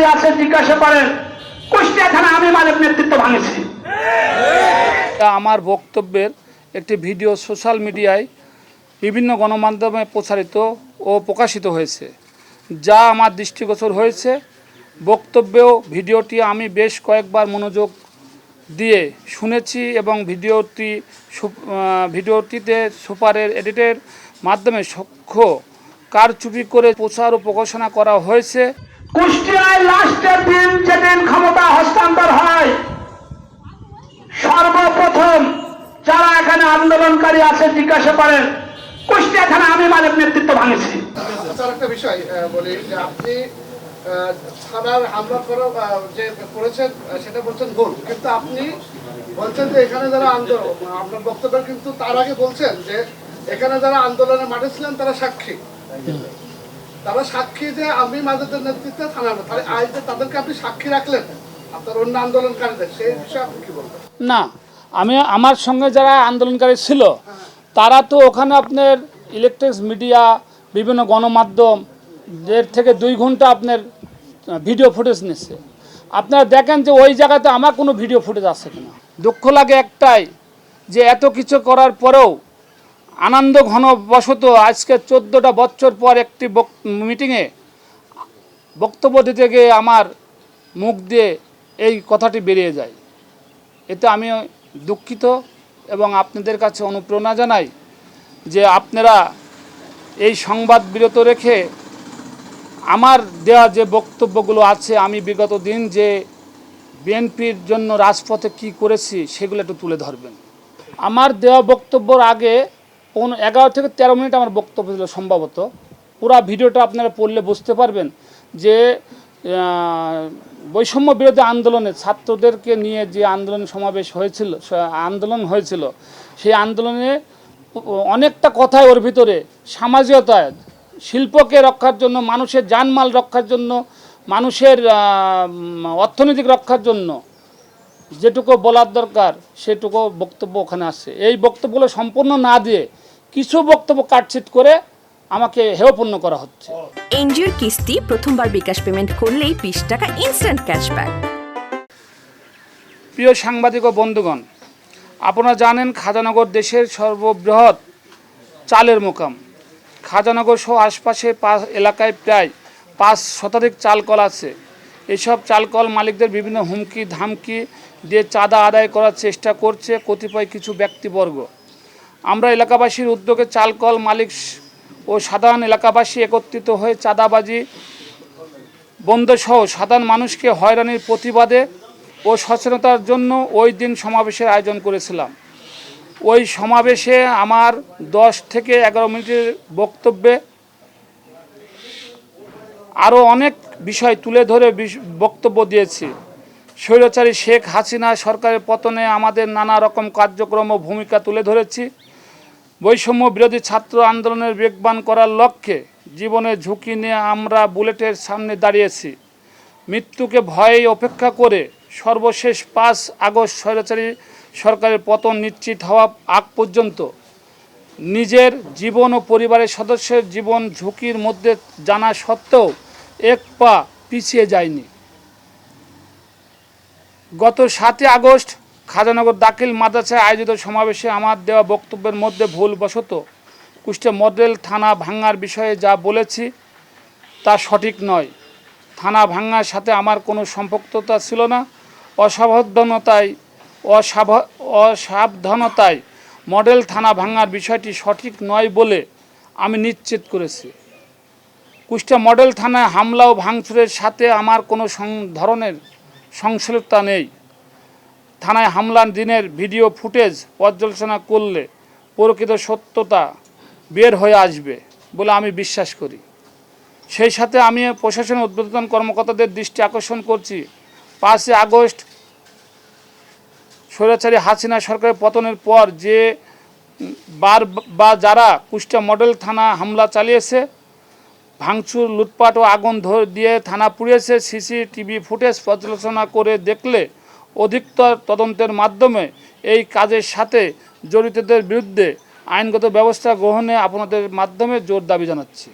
আন্দোলনকারী আছে, জিজ্ঞাসা করেন, কুষ্টিয়া থানা আমি মালিক নেতৃত্ব ভাঙেছি। আমার বক্তব্যের একটি ভিডিও সোশ্যাল মিডিয়ায় বিভিন্ন গণমাধ্যমে প্রচারিত ও প্রকাশিত হয়েছে, যা আমার দৃষ্টিগোচর হয়েছে। বক্তব্যেও ভিডিওটি আমি বেশ কয়েকবার মনোযোগ দিয়ে শুনেছি এবং ভিডিওটি ভিডিওটিতে সুপারের এডিটের মাধ্যমে সক্ষ কারচুপি করে প্রচার ও প্রকাশনা করা হয়েছে। কুষ্টিয়ায় লাস্টের দিন যেদিন ক্ষমতা হস্তান্তর হয়, সর্বপ্রথম যারা এখানে আন্দোলনকারী আছে জিজ্ঞাসা করেন, কুষ্টিয়া থানা আমি মালিক নেতৃত্ব ভাঙেছি। আচ্ছা একটা বিষয় বলি, যে আপনি থানার হামলা যে করেছেন সেটা বলছেন ভুল। কিন্তু আপনি বলছেন যে এখানে যারা আন্দোলন, আপনার বক্তব্য কিন্তু তার আগে বলছেন যে এখানে যারা আন্দোলনের মাঠে ছিলেন, তারা সাক্ষী। তারা সাক্ষী যে আমি মাদের নেতৃত্বে থানা তাহলে আজ যে তাদেরকে আপনি সাক্ষী রাখলেন, আপনার অন্য আন্দোলনকারীদের, সেই বিষয়ে আপনি কি বলবেন? না, আমি আমার সঙ্গে যারা আন্দোলনকারী ছিল, তারা তো ওখানে আপনার ইলেকট্রিক্স মিডিয়া বিভিন্ন গণমাধ্যম, দেড় থেকে দুই ঘণ্টা আপনার ভিডিও ফুটেজ নিচ্ছে। আপনারা দেখেন যে ওই জায়গাতে আমার কোনো ভিডিও ফুটেজ আছে কিনা। দুঃখ লাগে একটাই, যে এত কিছু করার পরেও আনন্দ ঘন বশত আজকে চোদ্দোটা বছর পর একটি মিটিংয়ে বক্তব্য দিতে গিয়ে আমার মুখ দিয়ে এই কথাটি বেরিয়ে যায়। এতে আমি দুঃখিত এবং আপনাদের কাছে অনুপ্রেরণা জানাই যে আপনারা এই সংবাদ বিরত রেখে আমার দেওয়া যে বক্তব্যগুলো আছে, আমি বিগত দিন যে বিএনপির জন্য রাজপথে কি করেছি সেগুলো একটু তুলে ধরবেন। আমার দেওয়া বক্তব্যর আগে পনেরো এগারো থেকে তেরো মিনিট আমার বক্তব্য ছিল সম্ভবত। পুরো ভিডিওটা আপনারা পড়লে বুঝতে পারবেন যে বৈষম্য বিরোধী আন্দোলনে ছাত্রদেরকে নিয়ে যে আন্দোলন সমাবেশ হয়েছিল আন্দোলন হয়েছিল, সেই আন্দোলনে অনেকটা কথাই ওর ভিতরে। সামাজিকতা শিল্পকে রক্ষার জন্য, মানুষের জানমাল রক্ষার জন্য, মানুষের অর্থনৈতিক রক্ষার জন্য যেটুকু বলার দরকার সেটুকু বক্তব্য ওখানে আছে। এই বক্তব্যগুলো সম্পূর্ণ না দিয়ে কিছু বক্তব্য কাটছিট করে আমাকে হেয়পূর্ণ করা হচ্ছে। এনজিওর কিস্তি প্রথমবার বিকাশ পেমেন্ট করলেই বিশ টাকা ইনস্ট্যান্ট ক্যাশব্যাক প্রিয় সাংবাদিক ও বন্ধুগণ আপনারা জানেন খাজানগর দেশের সর্ববৃহৎ চালের মোকাম। খাজানগর সহ আশপাশে পাঁচ এলাকায় প্রায় পাঁচ শতাধিক চাল কল আছে। এসব চালকল মালিকদের বিভিন্ন হুমকি, ধামকি দিয়ে চাঁদা আদায় করার চেষ্টা করছে কতিপয় কিছু ব্যক্তিবর্গ। আমরা এলাকাবাসীর উদ্যোগে চালকল মালিক ও সাধারণ এলাকাবাসী একত্রিত হয়ে চাঁদাবাজি বন্ধসহ সাধারণ মানুষকে হয়রানির প্রতিবাদে ও সচেতনতার জন্য ওই দিন সমাবেশের আয়োজন করেছিলাম। ওই সমাবেশে আমার দশ থেকে এগারো মিনিটের বক্তব্যে আরও অনেক বিষয় তুলে ধরে বক্তব্য দিয়েছি। স্বৈরাচারী শেখ হাসিনা সরকারের পতনে আমাদের নানা রকম কার্যক্রম ও ভূমিকা তুলে ধরেছি। বৈষম্য বিরোধী ছাত্র আন্দোলনের বেগবান করার লক্ষ্যে জীবনের ঝুঁকি নিয়ে আমরা বুলেটের সামনে দাঁড়িয়েছি। মৃত্যুকে ভয়ে অপেক্ষা করে সর্বশেষ পাঁচ আগস্ট স্বৈরাচারী সরকারের পতন নিশ্চিত হওয়া আগ পর্যন্ত নিজের জীবন ও পরিবারের সদস্যের জীবন ঝুঁকির মধ্যে জানা সত্ত্বেও এক পা পিছিয়ে যায়নি। গত সাতই আগস্ট খাজানগর দাখিল মাদ্রাসায় আয়োজিত সমাবেশে আমার দেওয়া বক্তব্যের মধ্যে ভুলবশত কুষ্টিয়া মডেল থানা ভাঙার বিষয়ে যা বলেছি তা সঠিক নয়। থানা ভাঙার সাথে আমার কোনো সম্পৃক্ততা ছিল না। অসাবধানতায়, অসাব, অসাবধানতায় মডেল থানা ভাঙার বিষয়টি সঠিক নয় বলে আমি নিশ্চিত করেছি। কুষ্টিয়া মডেল থানায় হামলা ও ভাঙচুরের সাথে আমার কোনো ধরনের সংশ্লিষ্টতা নেই। থানায় হামলার দিনের ভিডিও ফুটেজ পর্যালোচনা করলে প্রকৃত সত্যতা বের হয়ে আসবে বলে আমি বিশ্বাস করি। সেই সাথে আমি প্রশাসনের উদ্বোধন কর্মকর্তাদের দৃষ্টি আকর্ষণ করছি। পাঁচই আগস্ট স্বৈরাচারী হাসিনা সরকারের পতনের পর যে বার বা যারা কুষ্টিয়া মডেল থানা হামলা চালিয়েছে ভাঙচুর, লুটপাট ও আগুন দিয়ে থানা পুড়িয়েছে সিসিটিভি ফুটেজ পর্যালোচনা করে দেখলে অধিকতর তদন্তের মাধ্যমে এই কাজের সাথে জড়িতদের বিরুদ্ধে আইনগত ব্যবস্থা গ্রহণে আপনাদের মাধ্যমে জোর দাবি জানাচ্ছি।